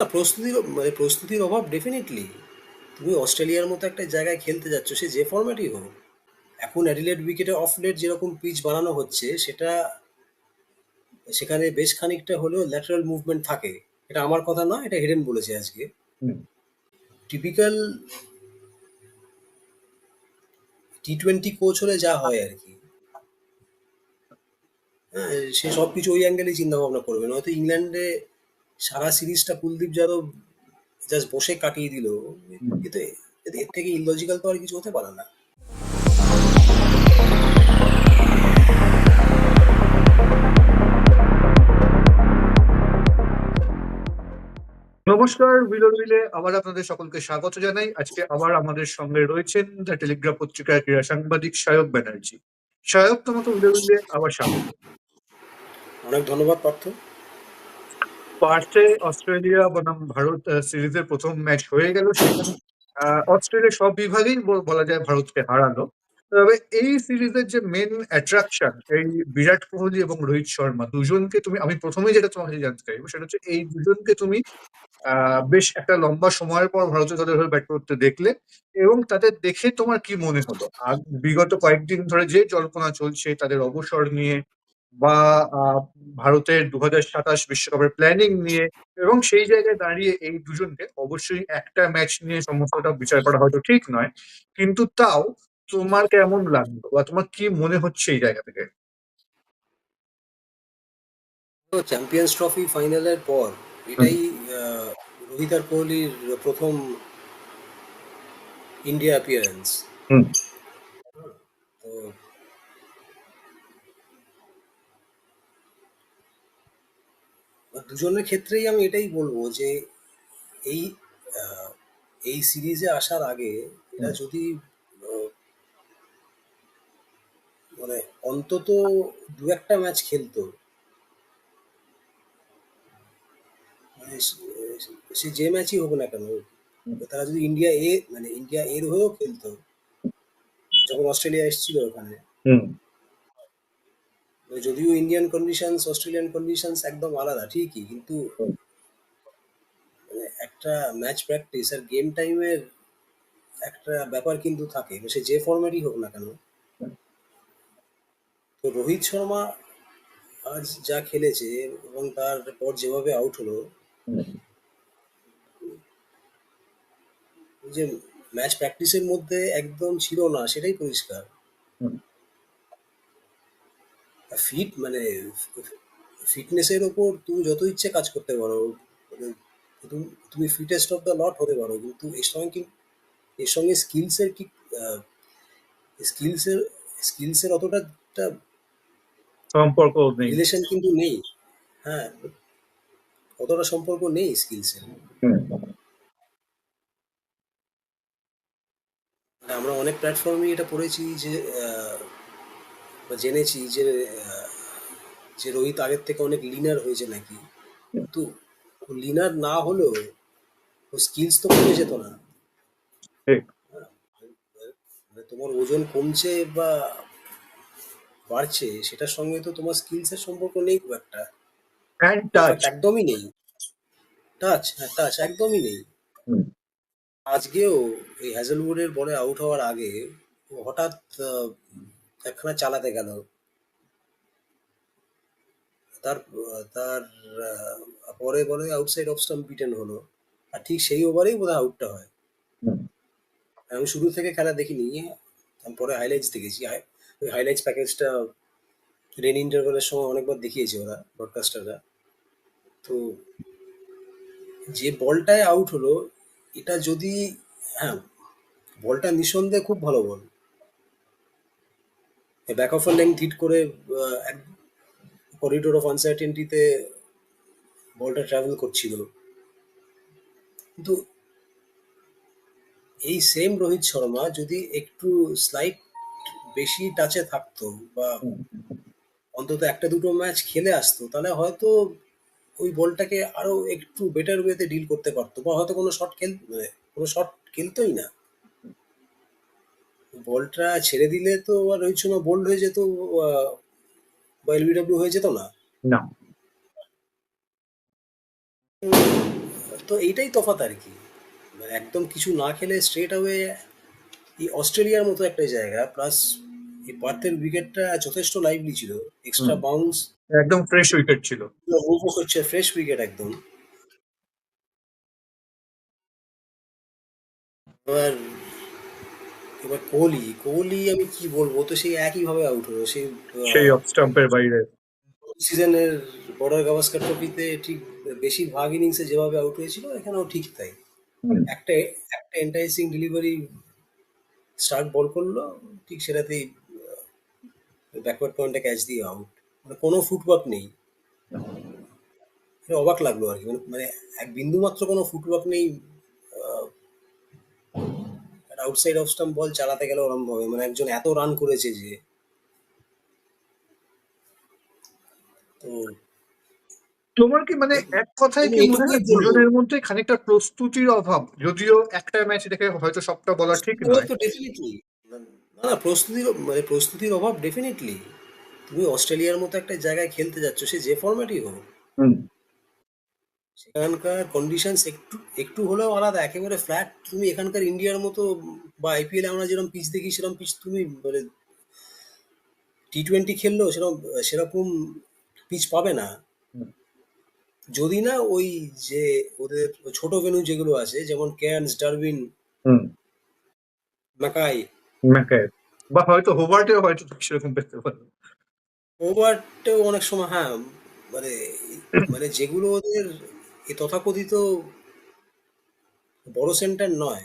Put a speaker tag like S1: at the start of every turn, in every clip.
S1: প্রস্তুতির মানে প্রস্তুতির অভাব ডেফিনেটলি তুমি অস্ট্রেলিয়ার মতো একটা জায়গায় খেলতে যাচ্ছ সে যে ফরম্যাটই হোক। এখন অ্যাডিলেড উইকেটে অফ লেট যেরকম পিচ বানানো হচ্ছে সেটা সেখানে বেশ খানিকটা হলেও ল্যাটারাল মুভমেন্ট থাকে। এটা আমার কথা না এটা হেডেন বলেছে আজকে। টিপিক্যাল টি টোয়েন্টি কোচ হলে যা হয় আর কি। হ্যাঁ সে সব কিছু ওই অ্যাঙ্গেলেই চিন্তা ভাবনা করবে। নয়তো ইংল্যান্ডে সারা সিরিজটা কুলদীপ যাদব জাস্ট বসে কাটিয়ে দিল। কিন্তু এর থেকে ইলজিক্যাল তো আর কিছু হতে পারে না।
S2: নমস্কার উইলর উইলে আবার আপনাদের সকলকে স্বাগত জানাই। আজকে আবার আমাদের সঙ্গে রয়েছেন দ্য টেলিগ্রাফ পত্রিকার ক্রীড়া সাংবাদিক সায়ক ব্যানার্জি। সায়ক তোমাকে উইলর উইলে আবার স্বাগত।
S1: অনেক ধন্যবাদ পার্থ।
S2: পার্থে অস্ট্রেলিয়া বনাম ভারত সিরিজের প্রথম ম্যাচ হয়ে গেল সেখানে। অস্ট্রেলিয়া সব বিভাগেই বলা যায় ভারতকে হারালো। তবে এই সিরিজের যে মেন অ্যাট্রাকশন এই বিরাট কোহলি এবং রোহিত শর্মা দুজনকে তুমি, আমি প্রথমেই যেটা তোমার কাছে জানতে চাইব সেটা হচ্ছে এই দুজনকে তুমি বেশ একটা লম্বা সময়ের পর ভারতীয় দলের হয়ে ব্যাট করতে দেখলে এবং তাদের দেখে তোমার কি মনে হলো? আর বিগত কয়েকদিন ধরে যে জল্পনা চলছে তাদের অবসর নিয়ে বা ভারতের দু সাতাশ বিশ্বকাপের প্ল্যানিং নিয়ে এবং সেই জায়গায় দাঁড়িয়ে এই দুজনকে অবশ্যই একটা ম্যাচ নিয়ে সমস্তটা বিচার করা হয়তো ঠিক নয়। কিন্তু তাও তোমার কেমন লাগল বা তোমার কি মনে হচ্ছে এই জায়গা থেকে?
S1: চ্যাম্পিয়ন্স ট্রফি ফাইনালের পর এটাই রোহিত আর কোহলির প্রথম ইন্ডিয়া অ্যাপিয়ারেন্স
S2: হুম।
S1: তো দুজনের ক্ষেত্রেই আমি এটাই বলব যে এই এই সিরিজে আসার আগে এরা যদি মানে অন্তত দু একটা ম্যাচ খেলতো মানে সে- যে ম্যাচই হোক না কেন তারা যদি ইন্ডিয়া এ মানে ইন্ডিয়া এর হয়েও খেলতো যখন অস্ট্রেলিয়া এসেছিল ওখানে যদিও ইন্ডিয়ান কন্ডিশনস অস্ট্রেলিয়ান কন্ডিশনস একদম আলাদা ঠিকই কিন্তু মানে একটা ম্যাচ প্র্যাকটিস আর গেম টাইমের একটা ব্যাপার কিন্তু থাকে। সে যে ফর্ম্যাটই হোক না কেন। তো রোহিত শর্মা আজ যা খেলেছে এবং তারপর যেভাবে আউট হলো। যে ম্যাচ প্র্যাকটিসের মধ্যে একদম ছিল না সেটাই পরিষ্কার। ফিট মানে ফিটনেসের ওপর তুমি যত ইচ্ছে কাজ করতে পারো তুমি- তুমি ফিটেস্ট অফ দ্য লট হতে পারো কিন্তু এর সঙ্গে কি এর সঙ্গে স্কিলসের কি স্কিলসের স্কিলসের অতটা
S2: সম্পর্ক নেই।
S1: রিলেশন কিন্তু নেই। হ্যাঁ অতটা সম্পর্ক নেই স্কিলসের আমরা অনেক প্ল্যাটফর্মে এটা পড়েছি যে বা জেনেছি যে যে রোহিত আগের থেকে অনেক লিনার হয়েছে নাকি। কিন্তু লিনার না হলেও ও স্কিলস তো কমে যেত না। মানে তোমার ওজন কমছে বা বাড়ছে সেটার সঙ্গে তো তোমার স্কিলসের সম্পর্ক নেই খুব একটা।
S2: টাচ
S1: একদমই নেই। টাচ হ্যাঁ টাচ একদমই নেই। আজকেও এই হ্যাজেলউডের বলে আউট হওয়ার আগে হঠাৎ একখানা চালাতে গেল। তার তার পরে বলে আউটসাইড অফ স্টাম্প বিটেন হলো। আর ঠিক সেই ওভারেই বোধহয় আউটটা হয়। আমি শুরু থেকে খেলা দেখিনি। আমি পরে হাইলাইটস দেখেছি। হাই- ওই হাইলাইটস প্যাকেজটা রেন ইন্টারভেলের সময় অনেকবার দেখিয়েছে ওরা ব্রডকাস্টাররা তো যে বলটায় আউট হলো এটা যদি হ্যাঁ বলটা নিঃসন্দেহে খুব ভালো বল। ব্যাক অফ লেন্থ হিট করে করিডোর অফ আনসার্টেনটিতে বলটা ট্রাভেল করছিল। কিন্তু এই সেম রোহিত শর্মা যদি একটু স্লাইট বেশি টাচে থাকতো বা অন্তত একটা দুটো ম্যাচ খেলে আসতো, তাহলে হয়তো ওই বলটাকে আরও একটু বেটার ওয়েতে ডিল করতে পারতো বা হয়তো কোনো শট খেল মানে কোনো শট খেলতোই না। বলটা ছেড়ে দিলে তো আর রোহিত শর্মা বোল্ড হয়ে যেত বা এলবিডব্লিউ হয়ে যেত না?
S2: না।
S1: তো এইটাই তফাৎ আর কি। মানে একদম কিছু না খেলে স্ট্রেট অ্যাওয়ে এই অস্ট্রেলিয়ার মতো একটা জায়গা প্লাস এই পার্থের উইকেটটা যথেষ্ট লাইভলি ছিল এক্সট্রা বাউন্স
S2: একদম ফ্রেশ উইকেট ছিল।
S1: করছে ফ্রেশ উইকেট একদম। এবার এবার কোহলি কোহলি আমি কি বলব? তো সেই একই ভাবে আউট হলো সেই
S2: সেই অফ স্টাম্পের বাইরে।
S1: সিজনের বর্ডার গাভাস্কার ট্রফিতে ঠিক বেশিরভাগ ইনিংসে যেভাবে আউট হয়েছিল এখানেও ঠিক তাই। একটা একটা এন্টাইসিং ডেলিভারি স্টার্ট বল করল ঠিক সেটাতেই ব্যাকওয়ার্ড পয়েন্টে ক্যাচ দিয়ে আউট মানে কোনো ফুটওয়ার্ক নেই। এটা অবাক লাগল আর কি। মানে- মানে এক বিন্দু মাত্র কোনো ফুটওয়ার্ক নেই আউটসাইড অফ স্টাম্প বল চালাতে গেলে ওরম ভাবে মানে একজন এত রান করেছে যে। তো
S2: তোমার কি মানে এক কথায় কি মনে হয় দুজনের মধ্যে খানিকটা প্রস্তুতির অভাব? যদিও একটা ম্যাচ দেখে হয়তো সবটা বলা ঠিক নয়।
S1: তো ডেফিনেটলি না না প্রস্তুতির মানে প্রস্তুতির অভাব ডেফিনেটলি তুমি অস্ট্রেলিয়ার মতো একটা জায়গায় খেলতে যাচ্ছ সে যে ফরম্যাটই হোক। সেখানকার কন্ডিশনস একটু একটু হলেও আলাদা। একেবারে ফ্ল্যাট তুমি এখানকার ইন্ডিয়ার মতো বা আইপিএল আমরা যেরকম পিচ দেখি সেরকম পিচ তুমি মানে টি টোয়েন্টি খেললেও সেরকম সেরকম পিচ পাবে না। যদি না ওই যে ওদের ছোট ভেনু যেগুলো আছে যেমন কেয়ার্নস ডারবিন
S2: হুম।
S1: ম্যাকাই
S2: ম্যাকায় বা হয়তো হোবার্টেও হয়তো সেরকম পেতে পারো।
S1: অনেক সময় হ্যাঁ মানে মানে যেগুলো ওদের এই তথাকথিত বড় সেন্টার নয়।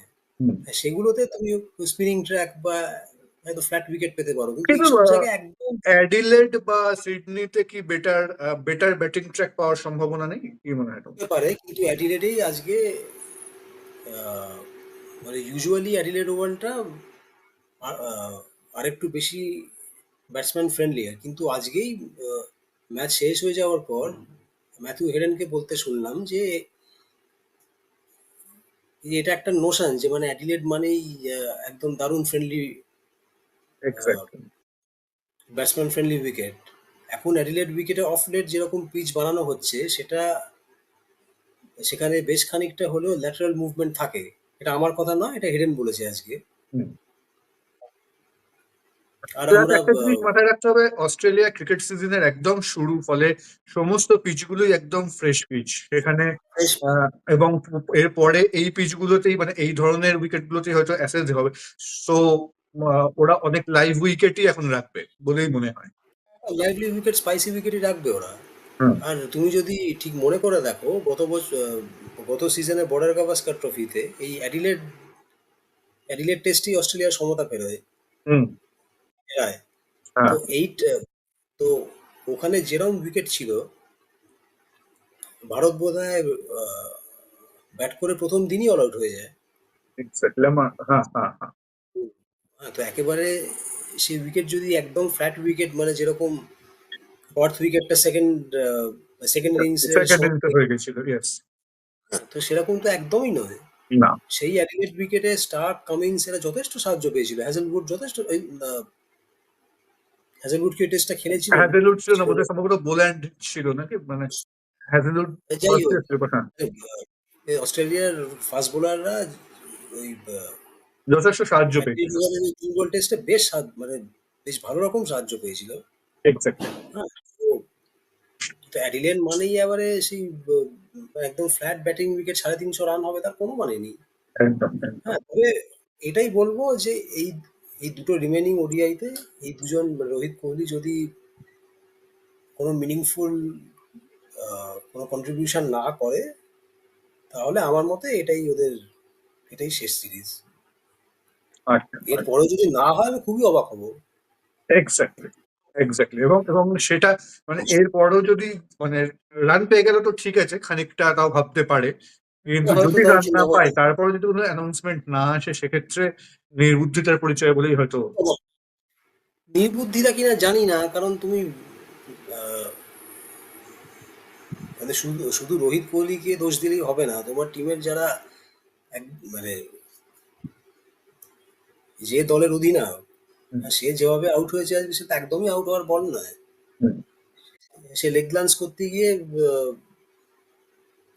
S1: সেগুলোতে তুমি স্পিনিং ট্র্যাক বা হয়তো ফ্ল্যাট উইকেট পেতে পারো কিন্তু
S2: অ্যাডিলেড বা সিডনিতে কি বেটার বেটার ব্যাটিং ট্র্যাক পাওয়ার সম্ভাবনা নেই? কি মনে হয়
S1: হতে পারে কিন্তু অ্যাডিলেডেই আজকে মানে ইউজুয়ালি অ্যাডিলেড ওভারটা আরেকটু বেশি ব্যাটসম্যান ফ্রেন্ডলি কিন্তু আজকেই ম্যাচ শেষ হয়ে যাওয়ার পর ম্যাথিউ হেডেনকে বলতে শুনলাম যে এটা একটা নোশন যে মানে অ্যাডিলেড মানেই একদম দারুণ ফ্রেন্ডলি ব্যাটসম্যান ফ্রেন্ডলি উইকেট এখন অ্যাডিলেড উইকেটে অফ লেট যেরকম পিচ বানানো হচ্ছে সেটা সেখানে বেশ খানিকটা হলেও ল্যাটারাল মুভমেন্ট থাকে। এটা আমার কথা নয় এটা হেডেন বলেছে আজকে
S2: হুম।
S1: আর
S2: Plus
S1: আমরা
S2: একটা জিনিস মাথায় রাখতে হবে অস্ট্রেলিয়া ক্রিকেট সিজনের একদম শুরু ফলে সমস্ত পিচগুলোই একদম ফ্রেশ পিচ। সেখানে এবং এরপরে এই পিচগুলোতেই মানে এই ধরনের উইকেট গুলোতেই হয়তো অ্যাসেস হবে। সো ওরা অনেক লাইভ উইকেটই এখন রাখবে বলেই মনে হয়।
S1: লাইভলি উইকেট স্পাইসি উইকেটই রাখবে ওরা। আর তুমি যদি ঠিক মনে করে দেখো গত বছর গত সিজনে বর্ডার গাভাস্কার ট্রফিতে এই অ্যাডিলেড অ্যাডিলেড টেস্টই অস্ট্রেলিয়ার সমতা পেরোয়। এরায়
S2: হ্যাঁ।
S1: তো এইট তো ওখানে যেরকম উইকেট ছিল ভারত বোধ হয় ব্যাট করে প্রথম দিনই অল আউট হয়ে যায়।
S2: হ্যাঁ হ্যাঁ
S1: তো একেবারে সেই উইকেট যদি একদম ফ্ল্যাট উইকেট মানে যেরকম ফর্থ উইকেটটা সেকেন্ড সেকেন্ড ইনিংসে
S2: হয়ে গেছিল ইয়েস
S1: তো সেরকম তো একদমই নয়।
S2: না।
S1: সেই অ্যাডিলেট উইকেটে স্টার্ক কামিন্স এরা যথেষ্ট সাহায্য পেয়েছিল হ্যাজেলউড যথেষ্ট হ্যাজেলউড কি টেস্টটা খেলেছিল?
S2: হ্যাজেলউড ছিল না বোধহয় সম্ভবত বোল্যান্ড ছিল নাকি? মানে হ্যাজেলউড হ্যাঁ
S1: অস্ট্রেলিয়ার ফাস্ট বোলাররা ওই
S2: যথেষ্ট সাহায্য পেয়েছিল।
S1: তিন গোল টেস্টে বেশ মানে বেশ ভালো রকম সাহায্য পেয়েছিল।
S2: এক্স্যাক্টলি
S1: হ্যাঁ অ্যাডিলেন মানেই এবারে সেই একদম ফ্ল্যাট ব্যাটিং উইকেট সাড়ে তিনশো রান হবে তার কোনো মানে নেই। হ্যাঁ তবে এটাই বলব যে এই এই দুটো রিমেনিং ওডিআইতে এই দুজন রোহিত কোহলি যদি কোনো মিনিংফুল কোনো কন্ট্রিবিউশন না করে তাহলে আমার মতে এটাই ওদের এটাই শেষ সিরিজ
S2: আচ্ছা
S1: এরপরে যদি না হয় আমি খুবই অবাক হব।
S2: এক্স্যাক্টলি এক্স্যাক্টলি এবং এবং সেটা মানে এরপরও যদি মানে রান পেয়ে গেলে তো ঠিক আছে খানিকটা তাও ভাবতে পারে। কিন্তু যদি রান না পায় তারপরে যদি কোনো অ্যানাউন্সমেন্ট না আসে সেক্ষেত্রে নির্বুদ্ধিতার পরিচয় বলেই হয়তো
S1: নির্বুদ্ধিতা কিনা জানি না কারণ তুমি মানে শুধু শুধু রোহিত কোহলিকে দোষ দিলেই হবে না। তোমার টিমের যারা মানে যে দলের অধিনায়ক। সে যেভাবে আউট হয়েছে আজকে সে তো একদমই আউট হওয়ার বল নয়। সে লেগ গ্লান্স করতে গিয়ে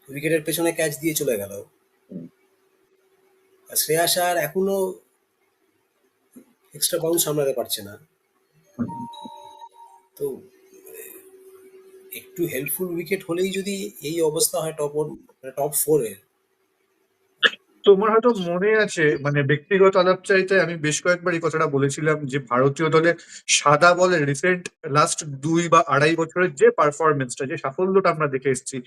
S1: উইকেটের পেছনে ক্যাচ দিয়ে চলে গেল। শ্রেয়াস আর এখনও এক্সট্রা বাউন্স সামলাতে পারছে না। তো একটু হেল্পফুল উইকেট হলেই যদি এই অবস্থা হয় টপ টপ ফোরের
S2: তোমার হয়তো মনে আছে মানে ব্যক্তিগত আলাপচারিতে আমি বেশ কয়েকবার এই কথাটা বলেছিলাম যে ভারতীয় দলের সাদা বলের রিসেন্ট লাস্ট দুই বা আড়াই বছরের যে পারফরমেন্সটা যে সাফল্যটা আমরা দেখে এসেছি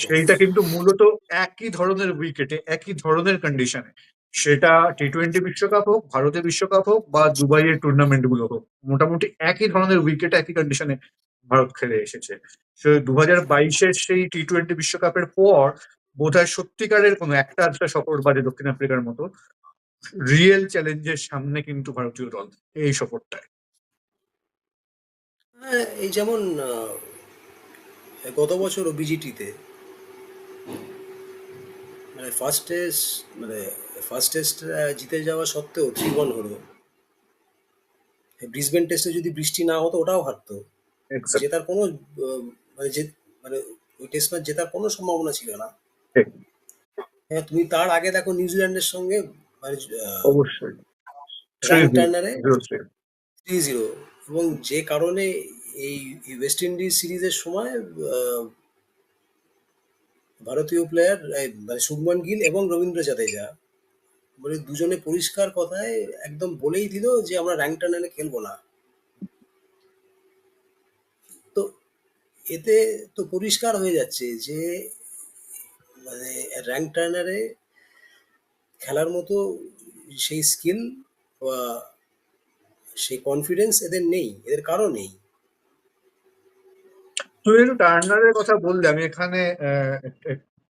S2: সেইটা কিন্তু মূলত একই ধরনের উইকেটে একই ধরনের কন্ডিশনে সেটা টি টোয়েন্টি বিশ্বকাপ হোক ভারতের বিশ্বকাপ হোক বা দুবাইয়ের টুর্নামেন্টগুলো হোক মোটামুটি একই ধরনের উইকেটে একই কন্ডিশনে ভারত খেলে এসেছে। দু হাজার বাইশের সেই টি টোয়েন্টি বিশ্বকাপের পর বোধহয় সত্যিকারের কোনো একটা আধটা সফর বাদে দক্ষিণ আফ্রিকার মতো রিয়েল চ্যালেঞ্জের সামনে কিন্তু ভারতীয় দল এই সফরটায়।
S1: হ্যাঁ, এই যেমন গত বছর বিজিটিতে মানে ফার্স্ট টেস্ট মানে ফার্স্ট টেস্ট জিতে যাওয়া সত্ত্বেও থ্রি ওয়ান হলো। ব্রিসবেন টেস্টে যদি বৃষ্টি না হতো ওটাও হারতো। জেতার কোনো মানে মানে ওই টেস্ট ম্যাচ জেতার কোনো সম্ভাবনা ছিল না। হ্যাঁ তুমি তার আগে দেখো নিউজিল্যান্ডের সঙ্গে মানে
S2: অবশ্যই.
S1: থ্রি জিরো এবং যে কারণে এই এই ওয়েস্ট ইন্ডিজ সিরিজের সময় ভারতীয় প্লেয়ার মানে শুভমান গিল এবং রবীন্দ্র জাদেজা মানে দুজনে পরিষ্কার কথায় একদম বলেই দিল যে আমরা র্যাঙ্ক টার্নারে খেলব না। তো এতে তো পরিষ্কার হয়ে যাচ্ছে যে মানে র্যাঙ্ক টার্নারে খেলার মতো সেই স্কিল বা সেই কনফিডেন্স এদের নেই, এদের কারও নেই।
S2: তুই একটু টার্নারের কথা বললে, আমি এখানে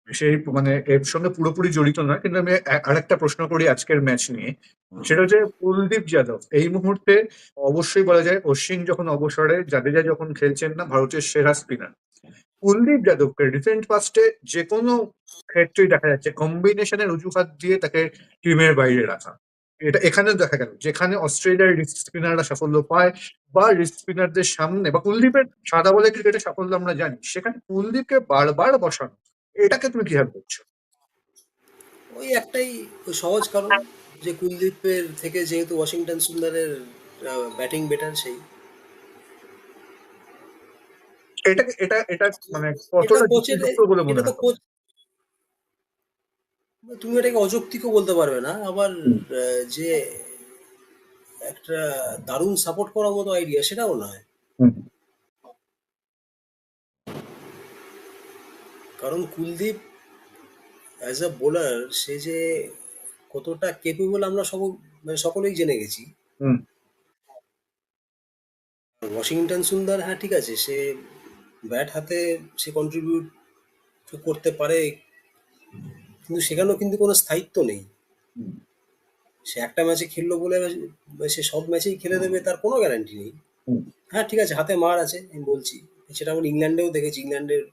S2: সেই মানে এর সঙ্গে পুরোপুরি জড়িত নয়, কিন্তু আমি আরেকটা প্রশ্ন করি আজকের ম্যাচ নিয়ে। সেটা হচ্ছে কুলদীপ যাদব। এই মুহূর্তে অবশ্যই বলা যায় অশ্বিন যখন অবসরে, জাদেজা যখন খেলছেন না, ভারতের সেরা স্পিনার কুলদীপ যাদবকে রিসেন্ট পাস্টে যে কোনো ক্ষেত্রেই দেখা যাচ্ছে কম্বিনেশনের অজুহাত দিয়ে তাকে টিমের বাইরে রাখা। এটা এখানেও দেখা গেল, যেখানে অস্ট্রেলিয়ার রিস্ক স্পিনাররা সাফল্য পায় বা রিস্ক স্পিনারদের সামনে বা কুলদীপের সাদা বলে ক্রিকেটে সাফল্য আমরা জানি, সেখানে কুলদীপকে বারবার বসানো, এটাকে তুমি কীভাবে করছ
S1: ওই একটাই সহজ কারণ যে কুলদীপের থেকে যেহেতু ওয়াশিংটন সুন্দরের ব্যাটিং বেটার সেই।
S2: এটা এটা এটা মানে বলে মনে
S1: তুমি এটাকে অযৌক্তিকও বলতে পারবে না। আবার যে একটা দারুণ সাপোর্ট করার মতো আইডিয়া সেটাও নয়। কারণ কুলদীপ অ্যাজ আ বোলার সে যে কতটা কেপেবল আমরা সব মানে সকলেই জেনে গেছি।
S2: হুম,
S1: ওয়াশিংটন সুন্দর হ্যাঁ ঠিক আছে সে ব্যাট হাতে সে কন্ট্রিবিউট করতে পারে কিন্তু সেখানেও কিন্তু কোনো স্থায়িত্ব নেই। সে একটা ম্যাচে খেললো বলে সে সব ম্যাচেই খেলে দেবে তার কোনো গ্যারান্টি নেই। হ্যাঁ ঠিক আছে হাতে মার আছে আমি বলছি। সেটা আমরা ইংল্যান্ডেও দেখেছি ইংল্যান্ডের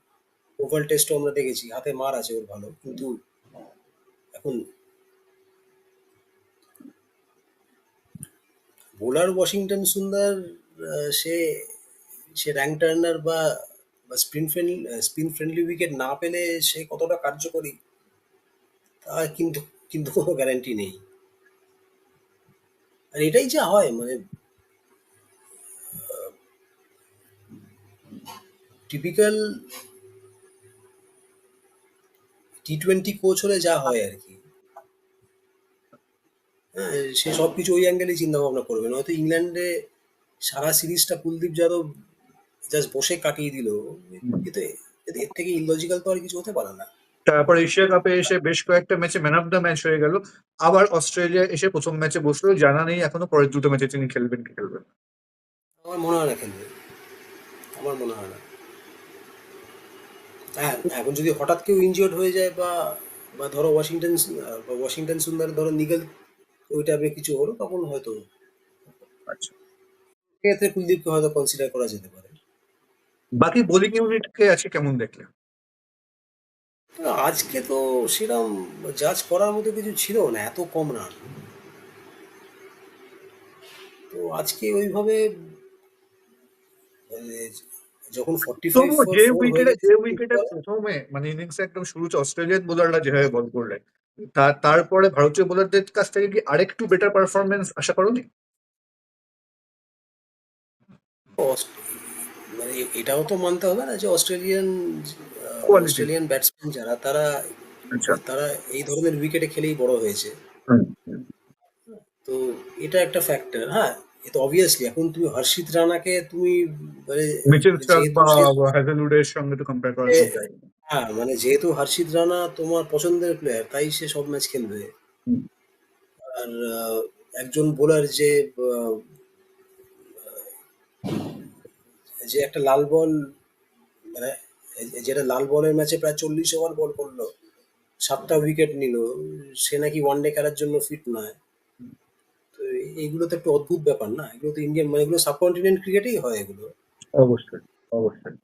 S1: ওভাল টেস্টও আমরা দেখেছি হাতে মার আছে ওর ভালো কিন্তু এখন বোলার ওয়াশিংটন সুন্দর সে সে র্যাঙ্ক টার্নার বা বা spin friendly spin friendly wicket না পেলে সে কতটা কার্যকরী, তা কিন্তু কিন্তু কোনো গ্যারান্টি নেই। আর এটাই যা হয় মানে টিপিক্যাল টি টোয়েন্টি কোচ হলে যা হয় আর কি। হ্যাঁ সে সব কিছু ওই অ্যাঙ্গেলেই চিন্তা ভাবনা করবে। নয়তো ইংল্যান্ডে সারা সিরিজটা কুলদীপ যাদব জাস্ট বসে কাটিয়ে দিল কিন্তু এতে- এর থেকে ইললজিক্যাল তো আর কিছু হতে পারে না।
S2: তারপর এশিয়া কাপে এসে বেশ কয়েকটা ম্যাচে ম্যান অফ দ্য ম্যাচ হয়ে গেল। আবার অস্ট্রেলিয়া এসে প্রথম ম্যাচে বসল। জানা নেই এখনও পরের দুটো ম্যাচে তিনি খেলবেন কি খেলবেন।
S1: আমার মনে হয় না খেলবে। আমার মনে হয় না। হ্যাঁ এখন যদি হঠাৎ কেউ ইনজিওর্ড হয়ে যায় বা বা ধরো ওয়াশিংটন বা ওয়াশিংটন সুন্দর ধরো নিগল ওই টাইপের কিছু হলো তখন হয়তো
S2: আচ্ছা।
S1: এক্ষেত্রে কুলদীপকে হয়তো কনসিডার করা যেতে পারে।
S2: বাকি বোলিং ইউনিট কে আছে কেমন দেখলে
S1: আজকে তো সেরকম জাজ করার মতো কিছু ছিল না এত কম রান তো আজকে ওইভাবে মানে যখন
S2: যে উইকেটে যে উইকেটে প্রথমে মানে ইনিংস একদম শুরুতে অস্ট্রেলিয়ান বোলাররা যেভাবে বল করলেন তারপরে ভারতীয় বোলারদের কাছ থেকে কি আরেকটু বেটার পারফরমেন্স আশা করনি?
S1: মানে এটাও তো মানতে হবে না যে অস্ট্রেলিয়ান অস্ট্রেলিয়ান ব্যাটসম্যান যারা তারা
S2: আচ্ছা।
S1: তারা এই ধরনের উইকেটে খেলেই বড় হয়েছে। তো এটা একটা ফ্যাক্টর হ্যাঁ? এ তো অবভিয়াসলি এখন তুমি হর্ষিত রানাকে তুমি মানে
S2: হ্যাজেলউডের সঙ্গে তো কম্পেয়ার করা।
S1: হ্যাঁ মানে যেহেতু হর্ষিত রানা তোমার পছন্দের প্লেয়ার তাই সে সব ম্যাচ খেলবে। আর একজন বোলার যে যে একটা লাল বল মানে যেটা লাল বলের ম্যাচে প্রায় চল্লিশ ওভার বল করল সাতটা উইকেট নিল সে নাকি ওয়ানডে খেলার জন্য ফিট নয়। তো এইগুলো তো একটু অদ্ভুত ব্যাপার না? এগুলো তো ইন্ডিয়ান মানে এগুলো সাবকন্টিনেন্ট ক্রিকেটেই হয় এগুলো।
S2: অবশ্যই অবশ্যই।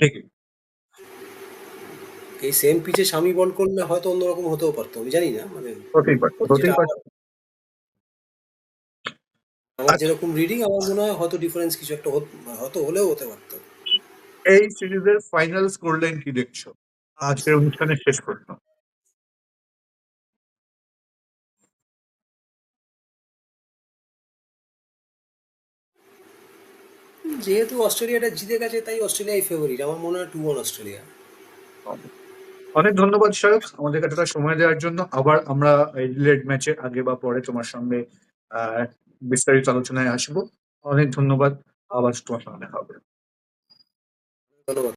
S2: ঠিকই।
S1: এই সেম পিচে স্বামী বল করলে হয়তো অন্যরকম হতেও পারতো আমি জানি না মানে আমার- আমার যেরকম রিডিং আমার মনে হয় হয়তো ডিফারেন্স কিছু একটা হয়তো হলেও হতে পারতো।
S2: এই সিরিজের ফাইনাল স্কোর লাইন কি দেখছ? আজকের অনুষ্ঠানের শেষ প্রশ্ন।
S1: যেহেতু অস্ট্রেলিয়াটা জিতে গেছে তাই অস্ট্রেলিয়াই ফেভারিট আমার মনে হয় টু ওয়ান অস্ট্রেলিয়া।
S2: অনেক ধন্যবাদ শায়ক আমাদের এতটা সময় দেওয়ার জন্য। আবার আমরা এই লেট ম্যাচে আগে বা পরে তোমার সঙ্গে বিস্তারিত আলোচনায় আসব। অনেক ধন্যবাদ। আবার তোমার দেখা হবে
S1: ধন্যবাদ।